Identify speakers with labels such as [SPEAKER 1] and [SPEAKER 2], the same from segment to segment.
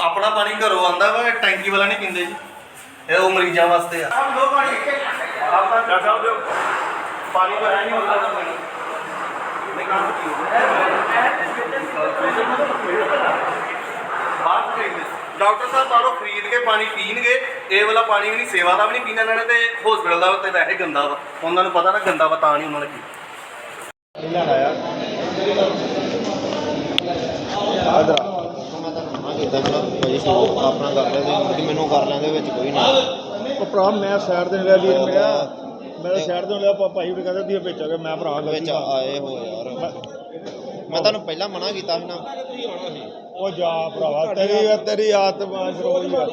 [SPEAKER 1] ਆਪਣਾ ਪਾਣੀ
[SPEAKER 2] ਘਰੋਂ ਆਂਦਾ ਵਾ ਟੈਂਕੀ ਵਾਲਾ ਨਹੀਂ ਪੀਂਦੇ ਜੀ। ਇਹ ਉਹ ਮਰੀਜ਼ਾਂ ਵਾਸਤੇ ਆ।
[SPEAKER 1] ਡਾਕਟਰ ਸਾਹਿਬ ਜੋ
[SPEAKER 2] ਖਰੀਦ ਕੇ ਪਾਣੀ ਪੀਣਗੇ। ਇਹ ਵਾਲਾ ਪਾਣੀ ਵੀ ਨਹੀਂ ਸੇਵਾ ਦਾ ਵੀ ਨਹੀਂ ਪੀਣਾ ਲੈਣਾ ਤੇ ਹਸਪੀਟਲ ਦਾ ਤੇ ਵੈਸੇ ਗੰਦਾ ਵਾ। ਉਹਨਾਂ ਨੂੰ ਪਤਾ ਨਾ ਗੰਦਾ ਵਾ ਤਾਂ ਨਹੀਂ ਉਹਨਾਂ ਨੇ ਪੀਣਾ।
[SPEAKER 3] ਮੈਂ ਤਾਂ ਮਨਾ ਕੀਤਾ ਚਲੋ ਭਾਈ ਸ਼ੁਰੂ ਆਪਣਾ ਕਰ ਤੇ ਮੁੜ ਕੇ ਮੈਨੂੰ ਕਰ ਲੈਂਦੇ ਵਿੱਚ ਕੋਈ ਨਹੀਂ
[SPEAKER 4] ਉਹ ਭਰਾ ਮੈਂ ਸਾਈਡ ਦੇ ਲਿਆ ਵੀਰ ਮੇਰਾ ਮੈਂ ਸਾਈਡ ਤੋਂ ਲਿਆ ਭਾਈ ਵੀ ਕਹਿੰਦਾ ਤੁਸੀਂ ਵਿੱਚ ਆ ਗਏ ਮੈਂ ਭਰਾ
[SPEAKER 3] ਵਿੱਚ ਆਏ ਹੋ ਯਾਰ। ਮੈਂ ਤੁਹਾਨੂੰ ਪਹਿਲਾਂ ਮਨਾ ਕੀਤਾ ਸੀ ਨਾ।
[SPEAKER 4] ਉਹ ਜਾ ਭਰਾਵਾ ਤੇਰੀ ਤੇਰੀ ਆਤਮਾ ਸਰੋਈ ਆ।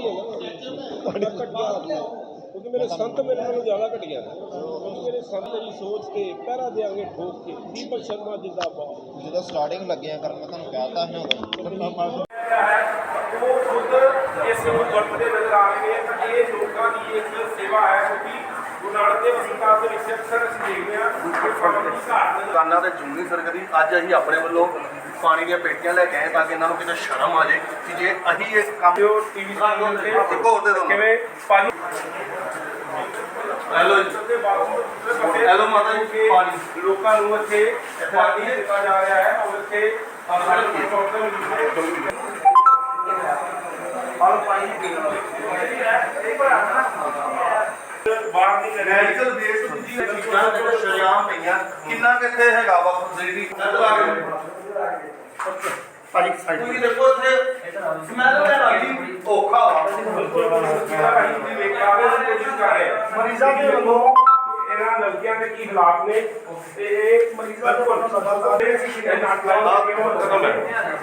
[SPEAKER 1] ਕਿਉਂਕਿ ਮੇਰੇ ਸੰਤ ਮੇਰੇ ਨਾਲੋਂ ਜ਼ਿਆਦਾ ਘਟ ਗਿਆ ਕਿਉਂਕਿ ਮੇਰੇ ਸੰਤ ਦੀ ਸੋਚ ਤੇ ਪਹਿਰਾ ਦੇਾਂਗੇ ਠੋਕ ਕੇ ਦੀਪਕ ਸ਼ਰਮਾ ਜਿੰਦਾਬਾਦ
[SPEAKER 3] ਜਦੋਂ ਸਟਾਰਟਿੰਗ ਲੱਗੇ ਆ ਕਰਨ ਮੈਂ ਤੁਹਾਨੂੰ ਕਹਿਤਾ ਸੀ ਨਾ ਉਦੋਂ।
[SPEAKER 1] ਉਹ ਖੁਦ ਇਸ ਨੂੰ ਵਰਤਦੇ ਨਜ਼ਰ ਆ ਰਹੇ ਨੇ ਤਾਂ ਇਹ ਲੋਕਾਂ ਦੀ ਇੱਕ ਸੇਵਾ ਹੈ ਕਿਉਂਕਿ ਗੁਰੂ ਨਾਨਕ ਦੇਵ ਹਸਪਤਾਲ ਦੇ ਵਿੱਚ ਅਕਸਰ ਅਸੀਂ ਦੇਖਦੇ ਹਾਂ। ਕਿ ਫੰਡ ਦੀ
[SPEAKER 2] ਦੁਕਾਨਾਂ ਤੇ ਜੂਨੀ ਸਰਕਦੀ ਅੱਜ ਅਸੀਂ ਆਪਣੇ ਵੱਲੋਂ ਪਾਣੀ ਦੀਆਂ ਪੇਟੀਆਂ ਲੈ ਕੇ ਆਏ ਤਾਂ ਕਿ ਇਹਨਾਂ ਨੂੰ ਕਿਤੇ ਸ਼ਰਮ ਆ ਜਾਏ ਕਿ ਜੇ ਅਸੀਂ ਇਸ ਕੰਮ
[SPEAKER 1] ਉਹ ਟੀਵੀ ਚੈਨਲ ਤੇ
[SPEAKER 2] ਇੱਕ ਹੋਰ ਦੇ ਦਿਓ।
[SPEAKER 1] ਕਿਵੇਂ ਪਾਣੀ
[SPEAKER 2] ਹੈਲੋ ਜੀ
[SPEAKER 1] ਦੇ ਦੇ
[SPEAKER 2] ਹੈਲੋ ਮਾਤਾ ਜੀ, ਪਾਣੀ।
[SPEAKER 1] ਲੋਕਾਂ ਨੂੰ ਇੱਥੇ ਪਾਣੀ ਦਿੱਤਾ ਜਾ ਰਿਹਾ ਹੈ ਔਰ ਇੱਥੇ ਆਪਣੇ ਪ੍ਰੋਬਲਮ
[SPEAKER 2] ਆਹ ਪਾਣੀ ਪੀਣ ਵਾਲਾ
[SPEAKER 1] ਬਾਹਰ ਨਹੀਂ ਕਰਿਆ
[SPEAKER 2] ਮੈਡੀਕਲ ਵੇਸਟ ਸ਼ਰਿਆਮ ਪਈਆਂ ਕਿੰਨਾ ਹੈਗਾ ਵਾ ਭਾਜੀ ਸਾਈਡ ਤੁਸੀਂ ਦੇਖੋ ਇੱਥੇ ਸਮੈਲ ਲੈਣ ਆ ਗਈ ਔਖਾ ਵਾ
[SPEAKER 1] ਮਰੀਜ਼ਾਂ ਦੇ ਵੱਲੋਂ ਇਹਨਾਂ ਨਲਕੀਆਂ ਦੇ ਕੀ ਹਾਲਾਤ ਨੇ ਤੇ ਇਹ ਮਰੀਜ਼ਾਂ ਦੇ ਵੱਲੋਂ ਸਭਾ ਸੀ ਕਿ ਨਾਟ ਲਾਇਆ ਕਿ ਉਹ ਖਤਮ ਹੈ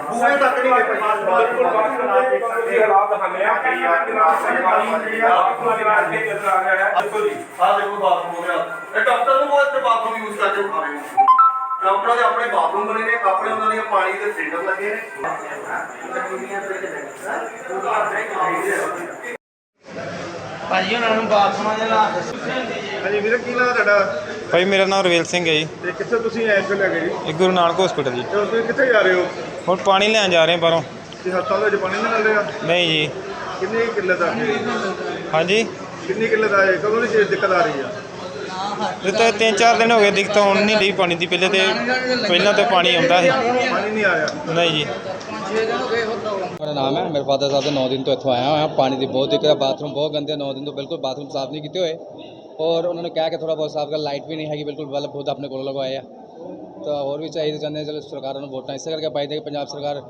[SPEAKER 2] ਬੂਹੇ ਤੱਕ ਨਹੀਂ ਗਏ ਭਾਜੀ
[SPEAKER 1] ਬਿਲਕੁਲ ਬਾਥਰੂਮ ਦੇ ਤੁਸੀਂ ਹਾਲਾਤ ਦਿਖਾਉਂਦੇ ਆ ਕਿ ਇਹ ਕਿੰਨਾ ਸਰਕਾਰੀ ਆਪਣਾ ਇਲਾਜ ਕੇ ਚੱਲ ਰਿਹਾ ਹੈ ਦੇਖੋ ਜੀ
[SPEAKER 2] ਆਹ ਦੇਖੋ ਬਾਥਰੂਮ ਹੋ ਗਿਆ ਇਹ ਡਾਕਟਰ ਨੂੰ ਬਹੁਤ ਬਾਥਰੂਮ ਯੂਜ਼ ਕਰਕੇ ਖਾ ਰਹੇ ਨੇ ਡਾਕਟਰਾਂ ਦੇ ਆਪਣੇ ਬਾਥਰੂਮ ਬਣੇ ਨੇ ਆਪਣੇ ਉਹਨਾਂ ਦੀਆਂ ਪਾਣੀ ਦੇ ਫਿਲਟਰ ਲੱਗੇ ਨੇ।
[SPEAKER 3] ਭਾਜੀ ਉਹਨਾਂ ਨੂੰ ਬਾਥਰੂਮਾਂ ਦੇ ਲਾ
[SPEAKER 4] ਹਾਂਜੀ ਵੀਰੇ ਕੀ ਨਾਮ ਤੁਹਾਡਾ?
[SPEAKER 5] ਭਾਈ ਮੇਰਾ ਨਾਮ ਰਵੇਲ ਸਿੰਘ ਹੈ ਜੀ।
[SPEAKER 4] ਤੇ ਕਿੱਥੇ ਤੁਸੀਂ ਐਸ ਵੇਲੇ ਗਏ ਜੀ?
[SPEAKER 5] ਇਹ ਗੁਰੂ ਨਾਨਕ ਹਸਪੀਟਲ ਜੀ।
[SPEAKER 4] ਤੇ ਤੁਸੀਂ ਕਿੱਥੇ ਜਾ ਰਹੇ ਹੋ?
[SPEAKER 5] ਹੁਣ ਪਾਣੀ ਲੈਣ ਜਾ ਰਹੇ ਹਾਂ ਬਾਹਰੋਂ।
[SPEAKER 4] ਤੇ ਹਸਪਤਾਲ ਵਿੱਚ ਪਾਣੀ ਨਹੀਂ ਮਿਲ ਰਿਹਾ
[SPEAKER 5] ਨਹੀਂ ਜੀ।
[SPEAKER 4] ਕਿੰਨੀ ਕਿੱਲਤ ਆ?
[SPEAKER 5] ਹਾਂਜੀ।
[SPEAKER 4] ਕਿੰਨੀ ਕਿੱਲਤ ਆ? ਕਦੋਂ ਦੀ ਚੀਜ਼ ਦਿੱਕਤ ਆ ਰਹੀ ਆ?
[SPEAKER 5] ਇਹ ਤਾਂ ਤਿੰਨ ਚਾਰ ਦਿਨ ਹੋ ਗਏ ਦਿੱਕਤ ਆਉਣ ਨਹੀਂ ਰਹੀ ਪਾਣੀ ਦੀ ਪਹਿਲੇ ਤੇ ਪਹਿਲਾਂ ਤੇ ਪਾਣੀ ਆਉਂਦਾ ਸੀ।
[SPEAKER 4] ਪਾਣੀ ਨਹੀਂ ਆ ਰਿਹਾ
[SPEAKER 5] ਨਹੀਂ ਜੀ।
[SPEAKER 6] ਮੇਰਾ ਨਾਮ ਹੈ ਮੇਰੇ ਫਾਦਰ ਸਾਹਿਬ ਦੇ 9 ਦਿਨ ਤੋਂ ਇੱਥੋਂ ਆਇਆ ਹੋਇਆ। ਪਾਣੀ ਦੀ ਬਹੁਤ ਦਿੱਕਤ ਹੈ ਬਾਥਰੂਮ ਬਹੁਤ ਗੰਦੇ 9 ਦਿਨ ਤੋਂ ਬਿਲਕੁਲ ਬਾਥਰੂਮ ਸਾਫ਼ ਨਹੀਂ ਕੀਤੇ ਹੋਏ। ਔਰ ਉਹਨਾਂ ਨੇ ਕਿਹਾ ਕਿ ਥੋੜਾ ਬਹੁਤ ਸਾਫ਼ ਕਰ ਲਾਈਟ ਵੀ ਨਹੀਂ ਹੈਗੀ ਬਿਲਕੁਲ ਬਲਬ ਖੁਦ ਆਪਣੇ ਕੋਲ ਲਗਵਾਏ ਆ। ਤਾਂ ਹੋਰ ਵੀ ਚਾਹੀਦੇ ਚਾਹੁੰਦੇ ਚਲੋ ਸਰਕਾਰਾਂ ਨੂੰ ਵੋਟਾਂ ਇਸੇ ਕਰਕੇ ਪਾਈ ਦੇ ਪੰਜਾਬ ਸਰਕਾਰ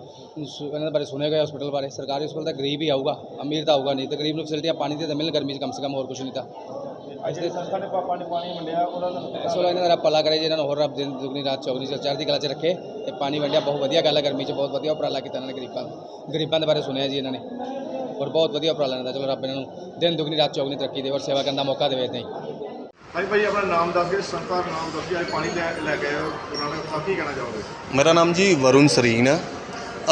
[SPEAKER 6] ਸੁ- ਇਹਨਾਂ ਦੇ ਬਾਰੇ ਸੁਣਿਆ ਗਿਆ ਹਸਪੀਟਲ ਬਾਰੇ। ਸਰਕਾਰੀ ਹਸਪਤਾਲ ਤਾਂ ਗਰੀਬ ਹੀ ਆਊਗਾ ਅਮੀਰ ਤਾਂ ਆਊਗਾ ਨਹੀਂ ਤੇ ਗਰੀਬ ਨੂੰ ਫੈਸਿਲਿਟੀਆਂ ਪਾਣੀ ਦੀ ਤਾਂ ਮਿਲਣ ਗਰਮੀ 'ਚ ਕਮ ਸੇ ਕਮ ਹੋਰ ਕੁਝ ਨਹੀਂ ਤਾਂ।
[SPEAKER 4] ਅੱਜ ਦੇ ਸੰਸਥਾ ਨੇ ਨੇ ਪਾਣੀ ਵੰਡਿਆ ਉਹਨਾਂ ਦਾ
[SPEAKER 6] ਵਾਰ ਇਹਨਾਂ ਦਾ ਭਲਾ ਕਰੇ ਜੀ ਇਹਨਾਂ ਨੂੰ ਹੋਰ ਰੱਬ ਦਿਨ ਦੁਗਣੀ ਰਾਤ ਚੌਗਣੀ ਚ ਚੜ੍ਹਦੀ ਕਲਾ 'ਚ ਰੱਖੇ ਤੇ ਪਾਣੀ ਵੰਡਿਆ ਬਹੁਤ ਵਧੀਆ ਗੱਲ ਹੈ ਗਰਮੀ 'ਚ ਬਹੁਤ ਵਧੀਆ ਉਪਰਾਲਾ ਕੀਤਾ ਇਹਨਾਂ ਨੇ ਗਰੀਬਾਂ ਦਾ। ਗਰੀਬਾਂ ਦੇ ਬਾਰੇ ਸੁਣਿਆ ਜੀ ਇਹਨਾਂ ਨੇ। ਔਰ ਬਹੁਤ ਵਧੀਆ ਉਪਰਾਲਾ ਇਹਨਾਂ ਦਾ ਚਲੋ ਰੱਬ ਇਹਨਾਂ ਨੂੰ ਦਿਨ ਦੁਗਣੀ ਰਾਤ ਚੌਗਣੀ ਤਰੱਕੀ ਦੇਵੇ ਔਰ ਸੇਵਾ ਕਰਨ ਦਾ ਮੌਕਾ ਦੇਵੇ ਨਹੀਂ
[SPEAKER 4] ਹਾਂਜੀ ਭਾਈ, ਆਪਣਾ ਨਾਮ ਦੱਸ ਕੇ ਸੰਸਥਾ ਦਾ ਨਾਮ ਦੱਸ ਕੇ ਅੱਜ ਪਾਣੀ ਲੈ ਲੈ ਕੇ ਆਏ ਹੋ। ਗੁਰੂ ਨਾਨਕ ਸਾਹਿਬ ਕੀ ਕਹਿਣਾ ਚਾਹੋਗੇ?
[SPEAKER 2] ਮੇਰਾ ਨਾਮ ਜੀ ਵਰੁਣ ਸਰੀਨ ਹੈ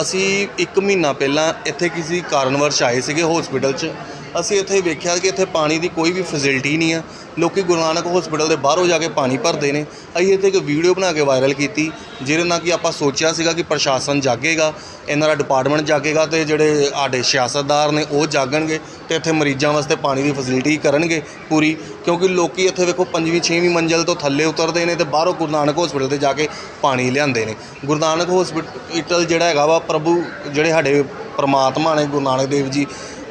[SPEAKER 2] ਅਸੀਂ 1 ਮਹੀਨਾ ਪਹਿਲਾਂ ਇੱਥੇ ਕਿਸੇ ਕਾਰਨਵਰਸ਼ ਆਏ ਸੀਗੇ ਹਸਪੀਟਲ 'ਚ। ਅਸੀਂ ਇੱਥੇ ਵੇਖਿਆ ਕਿ ਇੱਥੇ ਪਾਣੀ ਦੀ ਕੋਈ ਵੀ ਫੈਸਿਲਿਟੀ ਨਹੀਂ ਆ। ਲੋਕੀ ਗੁਰੂ ਨਾਨਕ ਹਸਪੀਟਲ ਦੇ ਬਾਹਰੋਂ ਜਾ ਕੇ ਪਾਣੀ ਭਰਦੇ ਨੇ। ਅਸੀਂ ਇੱਥੇ ਇੱਕ ਵੀਡੀਓ ਬਣਾ ਕੇ ਵਾਇਰਲ ਕੀਤੀ, ਜਿਹਦੇ ਨਾਲ ਕਿ ਆਪਾਂ ਸੋਚਿਆ ਸੀਗਾ ਕਿ ਪ੍ਰਸ਼ਾਸਨ ਜਾਗੇਗਾ, ਇਹਨਾਂ ਦਾ ਡਿਪਾਰਟਮੈਂਟ ਜਾਗੇਗਾ ਤੇ ਜਿਹੜੇ ਸਾਡੇ ਸਿਆਸਤਦਾਰ ਨੇ ਉਹ ਜਾਗਣਗੇ ਤੇ ਇੱਥੇ ਮਰੀਜ਼ਾਂ ਵਾਸਤੇ ਪਾਣੀ ਦੀ ਫੈਸਿਲਿਟੀ ਕਰਨਗੇ ਪੂਰੀ। ਕਿਉਂਕਿ ਲੋਕੀ ਇੱਥੇ ਵੇਖੋ ਪੰਜਵੀਂ, ਛੇਵੀਂ ਮੰਜ਼ਲ ਤੋਂ ਥੱਲੇ ਉਤਰਦੇ ਨੇ ਤੇ ਬਾਹਰੋਂ ਗੁਰੂ ਨਾਨਕ ਹਸਪੀਟਲ ਤੇ ਜਾ ਕੇ ਪਾਣੀ ਲਿਆਉਂਦੇ ਨੇ। ਗੁਰੂ ਨਾਨਕ ਹਸਪੀਟਲ ਜਿਹੜਾ ਹੈਗਾ ਵਾ, ਪ੍ਰਭੂ ਜਿਹੜੇ ਸਾਡੇ ਪਰਮਾਤਮਾ ਨੇ, ਗੁਰੂ ਨਾਨਕ ਦੇਵ ਜੀ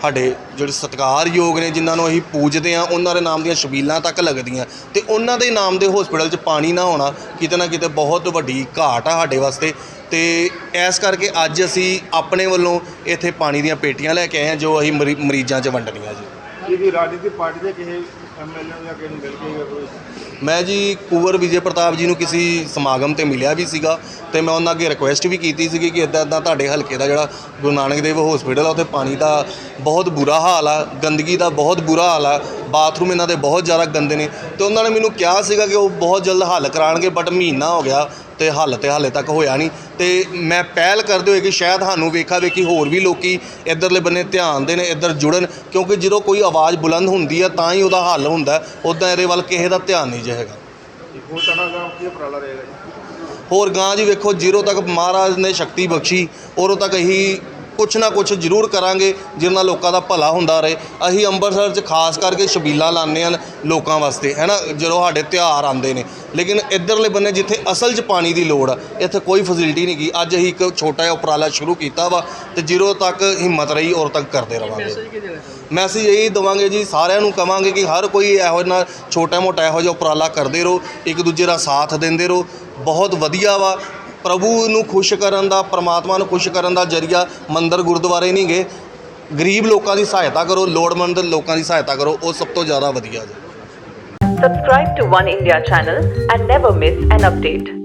[SPEAKER 2] ਸਾਡੇ ਜਿਹੜੇ ਸਤਿਕਾਰਯੋਗ ਨੇ, ਜਿਨ੍ਹਾਂ ਨੂੰ ਅਸੀਂ ਪੂਜਦੇ ਆ ਉਹਨਾਂ ਦੇ ਨਾਮ ਦੀਆਂ ਛਬੀਲਾਂ ਤੱਕ ਲੱਗਦੀਆਂ। ਤੇ ਉਹਨਾਂ ਦੇ ਨਾਮ ਦੇ ਹਸਪੀਟਲ 'ਚ ਪਾਣੀ ਨਾ ਹੋਣਾ ਕਿਤੇ ਨਾ ਕਿਤੇ ਬਹੁਤ ਵੱਡੀ ਘਾਟ ਆ ਸਾਡੇ ਵਾਸਤੇ। ਤੇ ਇਸ ਕਰਕੇ ਅੱਜ ਅਸੀਂ ਆਪਣੇ ਵੱਲੋਂ ਇੱਥੇ ਪਾਣੀ ਦੀਆਂ ਪੇਟੀਆਂ ਲੈ ਕੇ ਆਏ ਹਾਂ, ਜੋ ਅਸੀਂ ਮਰੀ- ਮਰੀਜ਼ਾਂ 'ਚ ਵੰਡਣੀਆਂ ਜੀ।
[SPEAKER 4] ਕੀ ਰਾਜਨੀਤਿਕ ਪਾਰਟੀ ਦੇ ਕਿਸੇ ਐਮਐਲਏ ਜਾਂ ਕਿਸੇ ਮਿਲ ਕੇ ਜਾਂ ਕੋਈ?
[SPEAKER 2] ਮੈਂ ਜੀ ਕੁਵਰ ਵਿਜੇ ਪ੍ਰਤਾਪ ਜੀ ਨੂੰ ਕਿਸੇ ਸਮਾਗਮ ਤੇ ਮਿਲਿਆ ਵੀ ਸੀਗਾ ਤੇ ਮੈਂ ਉਹਨਾਂ ਅੱਗੇ ਰਿਕੁਐਸਟ ਵੀ ਕੀਤੀ ਸੀਗੀ ਕਿ ਇਦਾਂ ਇਦਾਂ ਤੁਹਾਡੇ ਹਲਕੇ ਦਾ ਜਿਹੜਾ ਗੁਰੂ ਨਾਨਕ ਦੇਵ ਹਸਪੀਟਲ ਆ, ਉੱਥੇ ਪਾਣੀ ਦਾ ਬਹੁਤ ਬੁਰਾ ਹਾਲ ਆ, ਗੰਦਗੀ ਦਾ ਬਹੁਤ ਬੁਰਾ ਹਾਲ ਆ ਬਾਥਰੂਮ ਇਹਨਾਂ ਦੇ ਬਹੁਤ ਜ਼ਿਆਦਾ ਗੰਦੇ ਨੇ ਤੇ ਉਹਨਾਂ ਨੇ ਮੈਨੂੰ ਕਿਹਾ ਸੀਗਾ ਕਿ ਉਹ ਬਹੁਤ ਜਲਦ ਹੱਲ ਕਰਾਉਣਗੇ ਬਟ ਮਹੀਨਾ ਹੋ ਗਿਆ ਤੇ ਹੱਲ ਤੇ ਹਾਲੇ ਤੱਕ ਹੋਇਆ ਨਹੀਂ। ਤੇ ਮੈਂ ਪਹਿਲ ਕਰਦੇ ਹੋਏ ਕਿ ਸ਼ਾਇਦ ਸਾਨੂੰ ਵੇਖਾ ਵੇਖੀ ਹੋਰ ਵੀ ਲੋਕੀ ਇਧਰਲੇ ਬੰਨੇ ਧਿਆਨ ਦੇਣ ਇੱਧਰ ਜੁੜਨ ਕਿਉਂਕਿ ਜਦੋਂ ਕੋਈ ਆਵਾਜ਼ ਬੁਲੰਦ ਹੁੰਦੀ ਆ ਤਾਂ ਹੀ ਉਹਦਾ ਹੱਲ ਹੁੰਦਾ ਉਦਾਂ ਇਹਦੇ ਵੱਲ ਕਿਸੇ ਦਾ ਧਿਆਨ ਨਹੀਂ ਜੇ ਹੈਗਾ।
[SPEAKER 4] ਹੋਰ ਤੁਹਾਡਾ ਨਾਮ ਕੀ ਉਪਰਾਲਾ ਰਹੇਗਾ ਜੀ?
[SPEAKER 2] ਹੋਰ ਗਾਂ ਜੀ ਵੇਖੋ ਜੀਰੋ ਤੱਕ ਮਹਾਰਾਜ ਨੇ ਸ਼ਕਤੀ ਬਖਸ਼ੀ ਉਰੋਂ ਤੱਕ ਹੀ ਕੁਛ ਨਾ ਕੁਛ ਜ਼ਰੂਰ ਕਰਾਂਗੇ ਜਿਹਦੇ ਨਾਲ ਲੋਕਾਂ ਦਾ ਭਲਾ ਹੁੰਦਾ ਰਹੇ। ਅਸੀਂ ਅੰਮ੍ਰਿਤਸਰ 'ਚ ਖਾਸ ਕਰਕੇ ਛਬੀਲਾਂ ਲਾਉਂਦੇ ਹਨ ਲੋਕਾਂ ਵਾਸਤੇ ਹੈ ਨਾ ਜਦੋਂ ਸਾਡੇ ਤਿਉਹਾਰ ਆਉਂਦੇ ਨੇ। ਲੇਕਿਨ ਇੱਧਰਲੇ ਬੰਨੇ ਜਿੱਥੇ ਅਸਲ 'ਚ ਪਾਣੀ ਦੀ ਲੋੜ ਆ ਇੱਥੇ ਕੋਈ ਫੈਸਿਲਿਟੀ ਨਹੀਂ ਗਈ ਅੱਜ ਅਸੀਂ ਇੱਕ ਛੋਟਾ ਜਿਹਾ ਉਪਰਾਲਾ ਸ਼ੁਰੂ ਕੀਤਾ ਵਾ ਤੇ ਜਦੋਂ ਤੱਕ ਹਿੰਮਤ ਰਹੀ ਔਰ ਤੱਕ ਕਰਦੇ ਰਵਾਂਗੇ। ਮੈਸੇਜ ਇਹੀ ਦਵਾਂਗੇ ਜੀ ਸਾਰਿਆਂ ਨੂੰ ਕਵਾਂਗੇ ਕਿ ਹਰ ਕੋਈ ਇਹੋ ਜਿਹਾ ਛੋਟਾ ਮੋਟਾ ਇਹੋ ਜਿਹਾ ਉਪਰਾਲਾ ਕਰਦੇ ਰਹੋ ਇੱਕ ਦੂਜੇ ਦਾ ਸਾਥ ਦਿੰਦੇ ਰਹੋ। ਬਹੁਤ ਵਧੀਆ ਵਾ ਪ੍ਰਭੂ ਨੂੰ ਖੁਸ਼ ਕਰਨ ਦਾ, ਪਰਮਾਤਮਾ ਨੂੰ ਖੁਸ਼ ਕਰਨ ਦਾ ਜਰੀਆ ਮੰਦਰ ਗੁਰਦੁਆਰੇ ਨਹੀਂ ਗਏ ਗਰੀਬ ਲੋਕਾਂ ਦੀ ਸਹਾਇਤਾ ਕਰੋ, ਲੋੜਵੰਦ ਲੋਕਾਂ ਦੀ ਸਹਾਇਤਾ ਕਰੋ, ਉਹ ਸਭ ਤੋਂ ਜ਼ਿਆਦਾ ਵਧੀਆ ਜੀ
[SPEAKER 7] Subscribe to One India channel and never miss an update.